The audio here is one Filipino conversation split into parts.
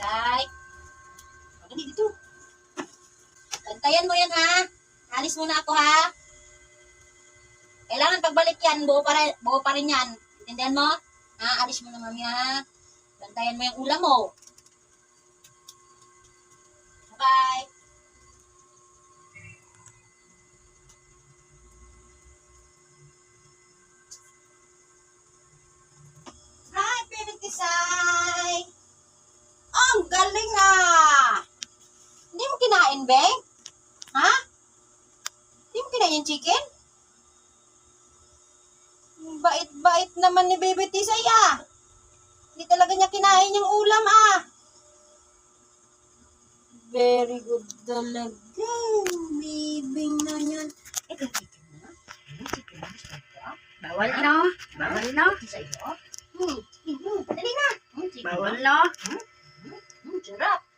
Say. Dali dito. Bantayan mo yan ha. Alis muna ako ha. Kailangan pagbalik yan, buo pa rin, buo pa rin yan. Intindihan mo? Ha, alis mo na mami ha. Bantayan mo yung ulam mo. Bye. Kinain, Beng? Ha? Hindi mo kinain yung chicken? Bait-bait naman ni Baby Tisay ah! Hindi talaga niya kinain yung ulam ah! Very good talaga. Bibing na yan. Ito, chicken na. Hmm, chicken na. Gusto ko. Bawal no? Bawal no? Sa iyo? Hmm, chicken. Hmm, dali na. Hmm, na. Bawal no? Hmm, sarap.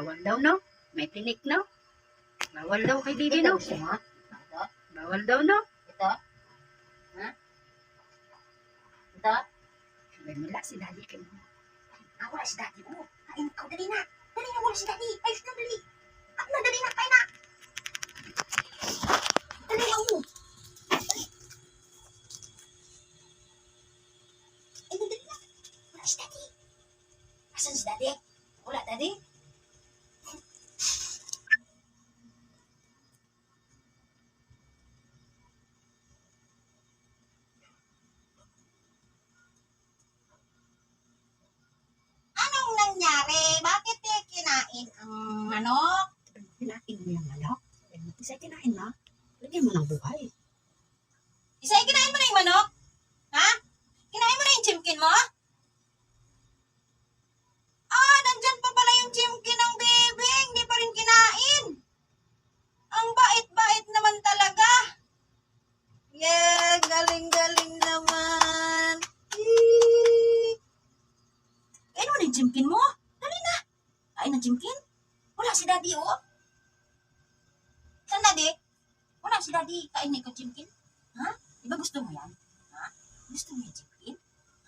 Bawal daw no? May tinik no? Bawal daw kay Bibi Ito, no? mo? Ito? Bawal daw no? Ito? Ha? Ito? May mula si Daddy kay mo. Ah, wala si daddy mo. Kain ikaw, dali na. Dali na, wala si daddy. Ayos na, dali. At na, dali na, kain na. Dali na, mo. Daddy. Asan si daddy? Wala, daddy. Kinain ang manok? Kinain mo yung manok? Isa kinain mo? Lagyan mo ng buhay. Isay, kinain mo na yung manok? Ha? Kinain mo na yung chimkin mo? Ah, nandyan pa pala yung chimkin ng baby. Hindi pa rin kinain. Ang bait-bait naman talaga. Yeah, galing-galing naman. Kain mo na yung chimkin mo. Chimkin. Wala si daddy, oh. Saan daddy? Wala si daddy. Kain na ikaw chimkin. Ha? Di ba gusto mo yan? Ha? Gusto mo yung chicken?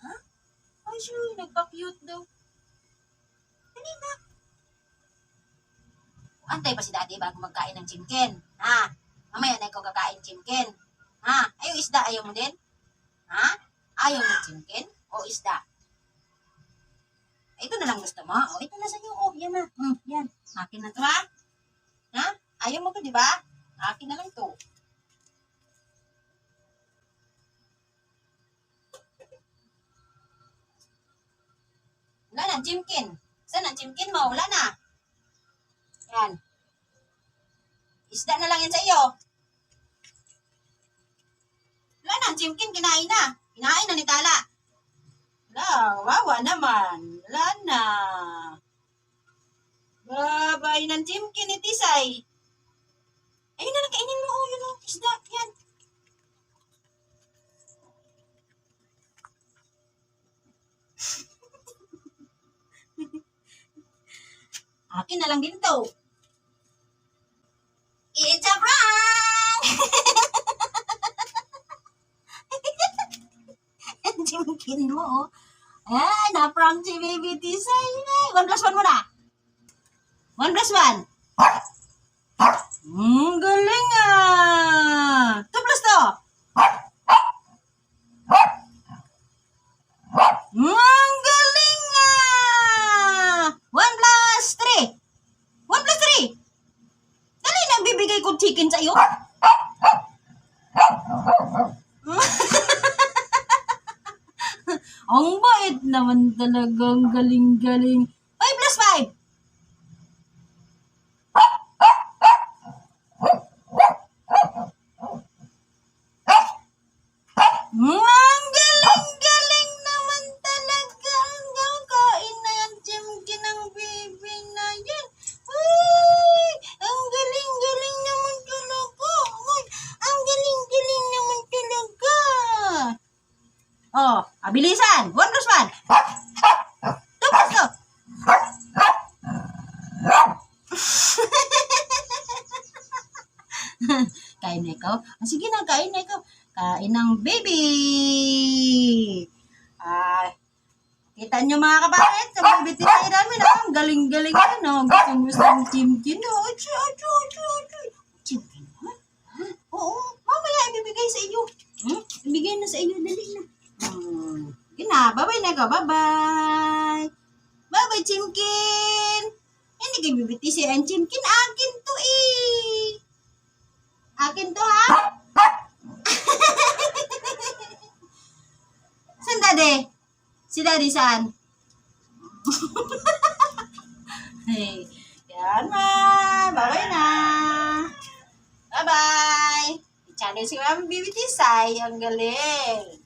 Ha? Ay, sure. Nagpa-cute daw. Dali na. Antay pa si daddy bago magkain ng chimken. Ha? Mamaya na ikaw kakain chimken. Ha? Ay, yung isda ayaw mo din? Ha? Ayaw mo chimken? O isda? Ito na lang gusto mo? O, ito na sa'yo. O, Akin na to, ha? Ha? Ayaw mo to, di ba? Akin na lang to. Wala na, chimkin. Saan ang chimkin mo? Wala na. Yan. Isda na lang yan sa iyo. Wala na, ang chimkin, kinain na. Kinain na ni Tala. Wala, wawa naman. Wala na. Babay ng chimkin ni Tisay. Ayun na lang, kainin mo. Oh, yun oh, isda. Yan. Akin na lang din to. It's a prank! Ang chimkin mo, oh. Ayan, na-prank si Baby Tisay. Ay, One plus one muna. One plus one. Hmm, galing ah. Two plus two. Hmm, ang galing ah. One plus three. One plus three. Dali na bibigay ko chicken sa iyo. Ang bait naman talagang galing-galing. Ang galing-galing naman talaga. Ang kain na yan, chimkin ng baby na yan. Uy, ang galing-galing naman talaga. Uy, ang galing-galing naman talaga. Oh, abilisan. One. Two plus two. Kain na ikaw. Ah, sige na, kain na ikaw. Kain ng baby. Ah, kita nyo mga kapatid, sa baby titay namin, ah, ang galing-galing yan, oh. Gusto mo sa chimkin, oh. Achu, achu, achu, achu. Chimkin, ha? Ha? Oo, mamaya ibibigay sa iyo. Hmm? Ibigay na sa iyo, dali na. Hmm. Sige na, bye-bye na ka, bye-bye. Bye-bye, Chimkin. Hindi kayo bibitisi ang Chimkin. Akin to eh. Si daddy saan? hey, yan ma. Bye-bye na. Bye-bye. I-channel si Mami Bibitisay. Ang galing.